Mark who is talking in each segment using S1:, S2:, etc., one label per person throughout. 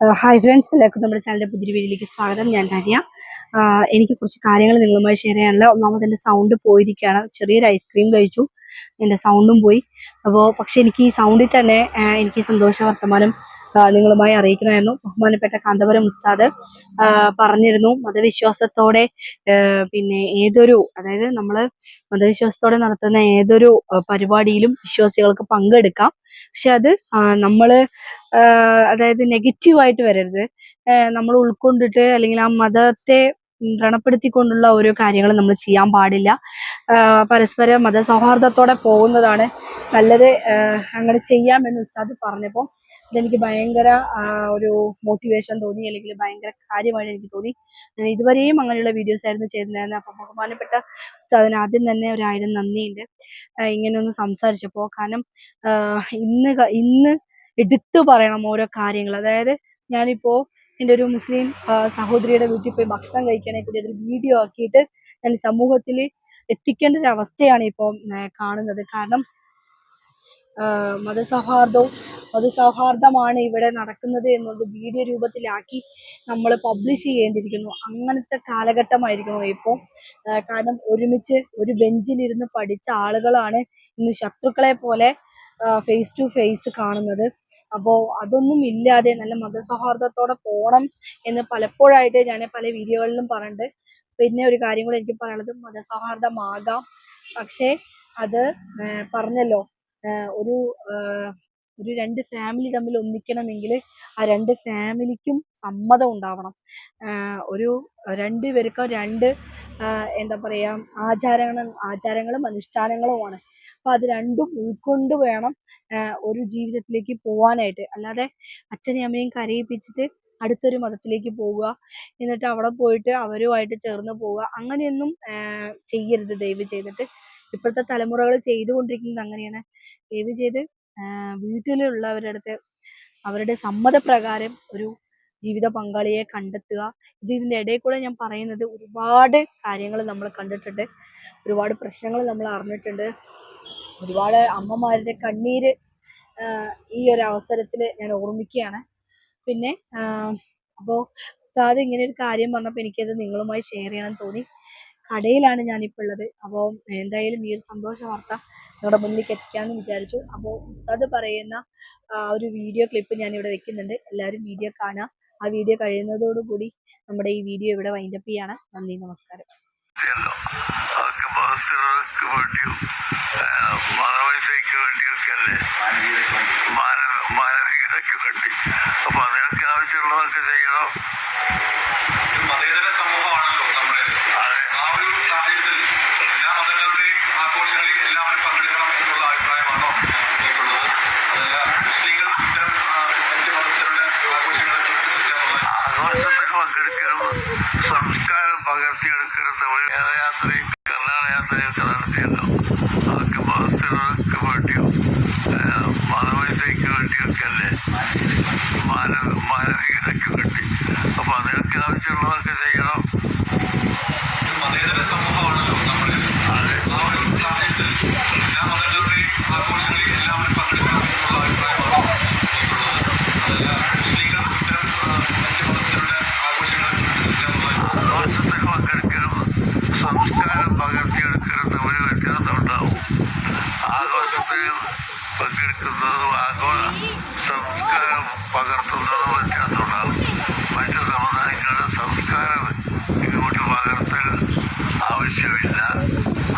S1: Hi friends എല്ലാവർക്കും നമ്മുടെ ചാനലിന്റെ പുതിയ വീഡിയോയിലേക്ക് സ്വാഗതം. ഞാൻ ധന്യ. എനിക്ക് കുറച്ച് കാര്യങ്ങൾ നിങ്ങളുമായി ഷെയർ ചെയ്യാനുള്ള ഒന്നാമത് എന്റെ സൗണ്ട് പോയിരിക്കുകയാണ്. ചെറിയൊരു ഐസ്ക്രീം കഴിച്ചു. എന്റെ സൗണ്ടും പോയി. അപ്പോൾ പക്ഷേ എനിക്ക് ഈ സൗണ്ടിൽ തന്നെ എനിക്ക് സന്തോഷ വർത്തമാനം നിങ്ങളുമായി അറിയിക്കണമായിരുന്നു. ബഹുമാനപ്പെട്ട കാന്തപുരം ഉസ്താദ് പറഞ്ഞിരുന്നു മതവിശ്വാസത്തോടെ പിന്നെ ഏതൊരു അതായത് നമ്മൾ മതവിശ്വാസത്തോടെ നടത്തുന്ന ഏതൊരു പരിപാടിയിലും വിശ്വാസികൾക്ക് പങ്കെടുക്കാം. പക്ഷെ അത് നമ്മൾ അതായത് നെഗറ്റീവായിട്ട് വരരുത്. നമ്മൾ ഉൾക്കൊണ്ടിട്ട് അല്ലെങ്കിൽ ആ മതത്തെ വ്രണപ്പെടുത്തിക്കൊണ്ടുള്ള ഓരോ കാര്യങ്ങൾ നമ്മൾ ചെയ്യാൻ പാടില്ല. പരസ്പര മതസൗഹാർദ്ദത്തോടെ പോകുന്നതാണ് നല്ലത്. അങ്ങനെ ചെയ്യാമെന്ന് ഉസ്താദ് പറഞ്ഞപ്പോൾ ഇതെനിക്ക് ഭയങ്കര ഒരു മോട്ടിവേഷൻ തോന്നി അല്ലെങ്കിൽ ഭയങ്കര കാര്യമായിട്ട് എനിക്ക് തോന്നി. ഞാൻ ഇതുവരെയും അങ്ങനെയുള്ള വീഡിയോസ് ആയിരുന്നു ചെയ്തിട്ടുണ്ടായിരുന്നത്. അപ്പം ബഹുമാനപ്പെട്ട ഉസ്താദിന് ആദ്യം തന്നെ ഒരായിരം നന്ദിയുണ്ട്. ഇങ്ങനെയൊന്ന് സംസാരിച്ചപ്പോൾ കാരണം ഇന്ന് ഇന്ന് എടുത്തു പറയണം ഓരോ കാര്യങ്ങൾ. അതായത് ഞാനിപ്പോൾ എന്റെ ഒരു മുസ്ലിം സഹോദരിയുടെ വീട്ടിൽ പോയി ഭക്ഷണം കഴിക്കാനെ കൂടി അതൊരു വീഡിയോ ആക്കിയിട്ട് ഞാൻ സമൂഹത്തിൽ എത്തിക്കേണ്ട ഒരു അവസ്ഥയാണ് ഇപ്പോൾ കാണുന്നത്. കാരണം മതസൗഹാർദ്ദവും മതസൗഹാർദ്ദമാണ് ഇവിടെ നടക്കുന്നത് എന്നുള്ളത് വീഡിയോ രൂപത്തിലാക്കി നമ്മൾ പബ്ലിഷ് ചെയ്യേണ്ടിയിരിക്കുന്നു. അങ്ങനത്തെ കാലഘട്ടമായിരിക്കുന്നു ഇപ്പോൾ കാരണം ഒരുമിച്ച് ഒരു ബെഞ്ചിലിരുന്ന് പഠിച്ച ആളുകളാണ് ഇന്ന് ശത്രുക്കളെ പോലെ ഫേസ് ടു ഫേസ് കാണുന്നത്. അപ്പോൾ അതൊന്നും ഇല്ലാതെ നല്ല മതസൗഹാർദ്ദത്തോടെ പോകണം എന്ന് പലപ്പോഴായിട്ട് ഞാൻ പല വീഡിയോകളിലും പറഞ്ഞിട്ടുണ്ട്. പിന്നെ ഒരു കാര്യം കൂടെ എനിക്ക് പറയാനുള്ളത് മതസൗഹാർദ്ദമാകാം. പക്ഷേ അത് പറഞ്ഞല്ലോ ഒരു ഒരു രണ്ട് ഫാമിലി തമ്മിൽ ഒന്നിക്കണമെങ്കിൽ ആ രണ്ട് ഫാമിലിക്കും സമ്മതം ഉണ്ടാവണം. ഒരു രണ്ട് പേർക്കും രണ്ട് എന്താ പറയുക ആചാരങ്ങളും ആചാരങ്ങളും അനുഷ്ഠാനങ്ങളുമാണ്. അപ്പം അത് രണ്ടും ഉൾക്കൊണ്ട് വേണം ഒരു ജീവിതത്തിലേക്ക് പോകാനായിട്ട് അല്ലാതെ അച്ഛനെയും അമ്മയും കരയിപ്പിച്ചിട്ട് അടുത്തൊരു മതത്തിലേക്ക് പോവുക എന്നിട്ട് അവിടെ പോയിട്ട് അവരുമായിട്ട് ചേർന്ന് പോവുക അങ്ങനെയൊന്നും ചെയ്യരുത് ദയവ് ചെയ്തിട്ട്. ഇപ്പോഴത്തെ തലമുറകൾ ചെയ്തുകൊണ്ടിരിക്കുന്നത് അങ്ങനെയാണ്. ദയവ് ചെയ്ത് വീട്ടിലുള്ളവരുടെ അടുത്ത് അവരുടെ സമ്മതപ്രകാരം ഒരു ജീവിത പങ്കാളിയെ കണ്ടെത്തുക. ഇത് ഇതിന്റെ ഇടയിൽ കൂടെ ഞാൻ പറയുന്നത് ഒരുപാട് കാര്യങ്ങൾ നമ്മൾ കണ്ടിട്ടുണ്ട്. ഒരുപാട് പ്രശ്നങ്ങൾ നമ്മൾ അറിഞ്ഞിട്ടുണ്ട്. ഒരുപാട് അമ്മമാരുടെ കണ്ണീര് ഈ ഒരു അവസരത്തിൽ ഞാൻ ഓർമ്മിക്കുകയാണ്. പിന്നെ അപ്പോൾ ഉസ്താദ് ഇങ്ങനെ ഒരു കാര്യം പറഞ്ഞപ്പോൾ എനിക്കത് നിങ്ങളുമായി ഷെയർ ചെയ്യണം തോന്നി. കടയിലാണ് ഞാനിപ്പോൾ ഉള്ളത്. അപ്പോൾ എന്തായാലും ഈ ഒരു സന്തോഷ വാർത്ത നിങ്ങളുടെ മുന്നിലേക്ക് എത്തിക്കാമെന്ന് വിചാരിച്ചു. അപ്പോൾ ഉസ്താദ് പറയുന്ന ആ ഒരു വീഡിയോ ക്ലിപ്പ് ഞാൻ ഇവിടെ വെക്കുന്നുണ്ട്. എല്ലാവരും വീഡിയോ കാണുക ആ വീഡിയോ കഴിയുന്നതോടുകൂടി നമ്മുടെ ഈ വീഡിയോ ഇവിടെ വൈൻഡപ്പ് ചെയ്യാണ്. നന്ദി നമസ്കാരം.
S2: വേണ്ടിയൊക്കെ അല്ലേ? മാനവികതയ്ക്ക് വേണ്ടി. അപ്പൊ അതിനൊക്കെ ആവശ്യമുള്ളതൊക്കെ ചെയ്യണം?
S3: മതേതര സമൂഹമാണല്ലോ നമ്മുടെ ആ ഒരു സാഹചര്യത്തിൽ
S2: പകർത്തിയെടുക്കരുത് യാത്രയും കർണാടക യാത്രയൊക്കെ നടത്തിയല്ലോ. അതൊക്കെ ബസ്സിനൊക്കെ വേണ്ടിയും മതവൈദ്യക്ക് വേണ്ടിയൊക്കെ അല്ലേ? മാനവ മാനവികതയ്ക്ക് വേണ്ടി. അപ്പൊ അതിനൊക്കെ ആവശ്യമുള്ളതൊക്കെ ചെയ്യണം.
S3: ഒരു
S2: സംസ്കാരം പകർത്തിയെടുക്കരുത് ഒരു വ്യത്യാസമുണ്ടാവും ആഘോഷത്തിൽ പങ്കെടുക്കുന്നതും ആഘോഷ സംസ്കാരം പകർത്തുന്നതും വ്യത്യാസമുണ്ടാവും മറ്റു സമുദായങ്ങളുടെ സംസ്കാരം ഇങ്ങോട്ട് പകർത്തൽ ആവശ്യമില്ല.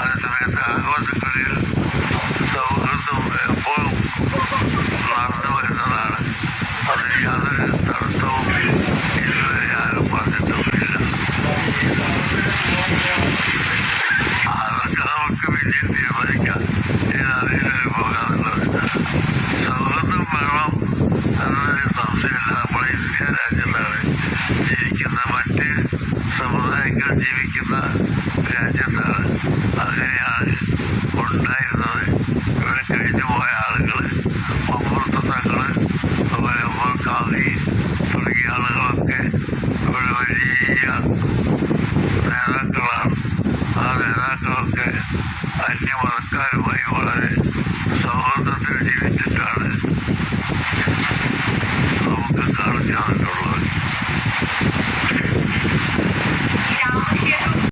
S2: അതേസമയത്ത് ആഘോഷങ്ങളിൽ